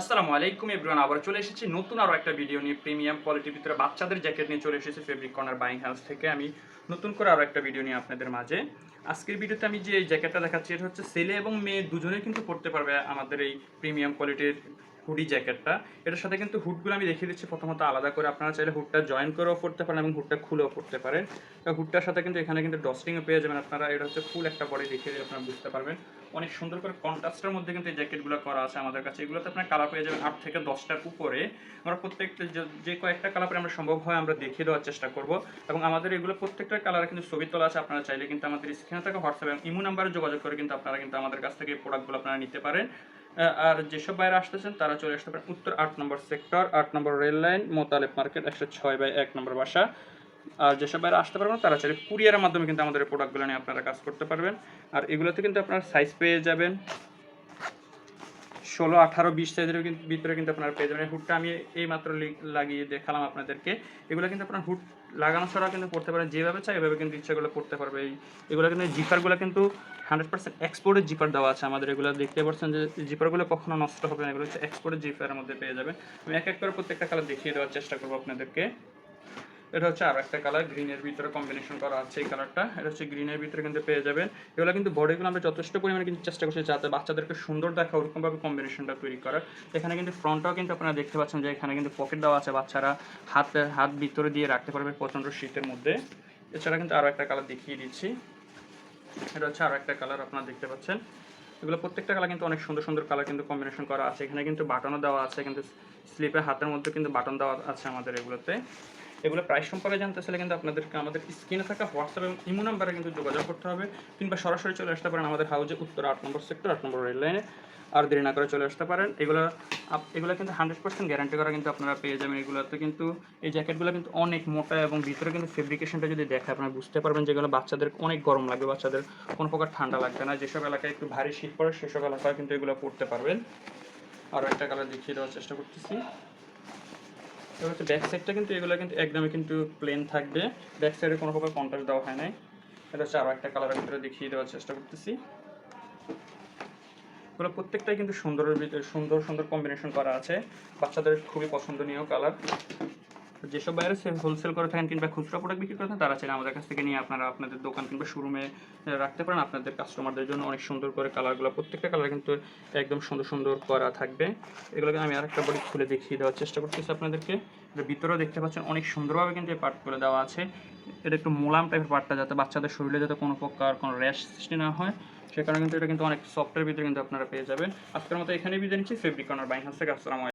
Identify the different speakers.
Speaker 1: আসসালামু আলাইকুম এভরিওয়ান আবার চলে এসেছি নতুন আরও একটা ভিডিও নিয়ে প্রিমিয়াম কোয়ালিটির ভিতরে বাচ্চাদের জ্যাকেট নিয়ে চলে এসেছি ফেব্রিক কর্নার বাইং হাউস থেকে আমি নতুন করে আরও একটা ভিডিও নিয়ে আপনাদের মাঝে। আজকের ভিডিওতে আমি যে জ্যাকেটটা দেখাচ্ছি, এটা হচ্ছে ছেলে এবং মেয়ে দুজনে কিন্তু পড়তে পারবে আমাদের এই প্রিমিয়াম কোয়ালিটির হুডি জ্যাকেটটা। এটার সাথে কিন্তু হুডগুলো আমি দেখিয়ে দিচ্ছি প্রথমত আলাদা করে। আপনারা চাইলে হুডটা জয়েন করেও পড়তে পারেন এবং হুডটা খুলেও পড়তে পারেন। হুডটার সাথে কিন্তু এখানে কিন্তু ডস্টিংও পেয়ে যাবেন আপনারা। এটা হচ্ছে ফুল একটা বডি দেখিয়ে আপনারা বুঝতে পারবেন। অনেক সুন্দর করে কন্ট্রাস্টের মধ্যে কিন্তু এই জ্যাকেটগুলো করা আছে আমাদের কাছে। এগুলোতে আপনার কালার পেয়ে যাবেন আট থেকে দশটার উপরে। আমরা প্রত্যেকটা যে- কয়েকটা কালার পরে আমরা সম্ভব হয় আমরা দেখিয়ে দেওয়ার চেষ্টা করব। এবং আমাদের এগুলো প্রত্যেকটা কালারে কিন্তু ছবি তোলা আছে। আপনারা চাইলে কিন্তু আমাদের স্ক্রিনে থাকা হোয়াটসঅ্যাপ এবং ইমো নাম্বারে যোগাযোগ করে কিন্তু আপনারা কিন্তু আমাদের কাছ থেকে এই প্রোডাক্টগুলো আপনারা নিতে পারেন। আর যেসব বাইরে আসতেছেন, তারা চলে আসতে পারেন উত্তর আট নম্বর সেক্টর, আট নম্বর রেল লাইন, মোতালেব মার্কেট, একশো ছয় বাই এক নম্বর বাসা। আর যেসব বাইরে আসতে পারবেন, তারা চাইলে কুরিয়ারের মাধ্যমে কিন্তু আমাদের প্রোডাক্টগুলো নিয়ে আপনারা কাজ করতে পারবেন। আর এগুলোতে কিন্তু আপনারা সাইজ পেয়ে যাবেন। ষোলো, আঠারো, বিশ সাইজের ভিতরে কিন্তু আপনারা পেয়ে যাবেন। হুডটা আমি এই মাত্র লাগিয়ে দেখালাম আপনাদেরকে। এগুলো কিন্তু আপনার হুড লাগানো ছাড়া কিন্তু পড়তে পারেন, যেভাবে চাই এভাবে কিন্তু ইচ্ছা করলে পড়তে পারবে। এই এগুলো কিন্তু জিপারগুলো কিন্তু হান্ড্রেড পার্সেন্ট এক্সপোর্টের জিপার দেওয়া আছে আমাদের। এগুলো দেখতে পাচ্ছেন যে জিপারগুলো কখনো নষ্ট হবে না, এগুলো হচ্ছে এক্সপোর্টের জিপারের মধ্যে পেয়ে যাবেন। আমি এক এক করে প্রত্যেকটা কালার দেখিয়ে দেওয়ার চেষ্টা করব আপনাদেরকে। এটা হচ্ছে আরও একটা কালার গ্রিনের ভিতরে কম্বিনেশন করা আছে এই কালারটা এটা হচ্ছে গ্রিনের ভিতরে কিন্তু পেয়ে যাবেন। এগুলো কিন্তু বডিগুলো আমরা যথেষ্ট পরিমাণে কিন্তু চেষ্টা করছি যাতে বাচ্চাদেরকে সুন্দর দেখা ওরকমভাবে কম্বিনেশনটা তৈরি করার। এখানে কিন্তু ফ্রন্টটাও কিন্তু আপনারা দেখতে পাচ্ছেন যে এখানে কিন্তু পকেট দেওয়া আছে বাচ্চারা হাত হাত ভিতরে দিয়ে রাখতে পারবে প্রচণ্ড শীতের মধ্যে। এছাড়া কিন্তু আরও একটা কালার দেখিয়ে দিচ্ছি। এটা হচ্ছে আরও একটা কালার আপনারা দেখতে পাচ্ছেন। এগুলো প্রত্যেকটা কালার কিন্তু অনেক সুন্দর সুন্দর কালার কিন্তু কম্বিনেশন করা আছে। এখানে কিন্তু বাটনও দেওয়া আছে, কিন্তু স্লিপের হাতের মধ্যে কিন্তু বাটন দেওয়া আছে আমাদের এগুলোতে। এগুলো প্রাইস সম্পর্কে জানতে চাইলে কিন্তু আপনাদেরকে আমাদের স্ক্রিনে থাকা হোয়াটসঅ্যাপ এবং ইমো নাম্বারে কিন্তু যোগাযোগ করতে হবে। কিংবা সরাসরি চলে আসতে পারেন আমাদের হাউজে উত্তর আট নম্বর সেক্টর আট নম্বর রেল লাইনে আর দেরি না করে চলে আসতে পারেন। এগুলো এগুলো কিন্তু হান্ড্রেড পার্সেন্ট গ্যারান্টি করা কিন্তু আপনারা পেয়ে যাবেন এগুলোতে। কিন্তু এই জ্যাকেটগুলো কিন্তু অনেক মোটা এবং ভিতরে কিন্তু ফেব্রিকেশনটা যদি দেখে আপনারা বুঝতে পারবেন যেগুলো বাচ্চাদের অনেক গরম লাগবে, বাচ্চাদের কোনো প্রকার ঠান্ডা লাগবে না। যেসব এলাকায় একটু ভারী শীত পড়ে সেসব এলাকায় কিন্তু এগুলো পড়তে পারবেন। আরও একটা কালার দেখিয়ে দেওয়ার চেষ্টা করতেছি। এবার হচ্ছে ব্যাক সাইডটা কিন্তু এগুলো কিন্তু একদমই কিন্তু প্লেন থাকবে। ব্যাক সাইডে কোনো প্রকার কন্ট্রাস্ট দেওয়া হয় নাই। এটা হচ্ছে আরও একটা কালারের ভিতরে দেখিয়ে দেওয়ার চেষ্টা করতেছি। এগুলো প্রত্যেকটাই কিন্তু সুন্দরের ভিতরে সুন্দর সুন্দর কম্বিনেশন করা আছে। বাচ্চাদের খুবই পছন্দনীয় কালার যেসব বাইরে হোলসেল করে থাকেন কিংবা খুচরা প্রোডাক্ট বিক্রি করে থাকেন, তারা চাইলে আমাদের কাছ থেকে নিয়ে আপনারা আপনাদের দোকান কিংবা শোরুমে রাখতে পারেন। আপনাদের কাস্টমারদের জন্য অনেক সুন্দর করে কালারগুলো প্রত্যেকটা কালার কিন্তু একদম সুন্দর সুন্দর করা থাকবে। এগুলোকে আমি আরেকটা বডি খুলে দেখিয়ে দেওয়ার চেষ্টা করতেছি আপনাদেরকে। ভিতরেও দেখতে পাচ্ছেন অনেক সুন্দরভাবে কিন্তু এই পার্টগুলো দেওয়া আছে। এটা একটু মোলাম টাইপের পার্টটা যাতে বাচ্চাদের শরীরে যাতে কোনো প্রকার কোনো র্যাশ সৃষ্টি না হয়, সে কারণে কিন্তু এটা কিন্তু অনেক সফটের ভিতরে কিন্তু আপনারা পেয়ে যাবেন। আজকের মতো এখানেই বিদায় নিচ্ছি। ফেব্রিক কর্নার বাইং হাউস থেকে আসসালামু।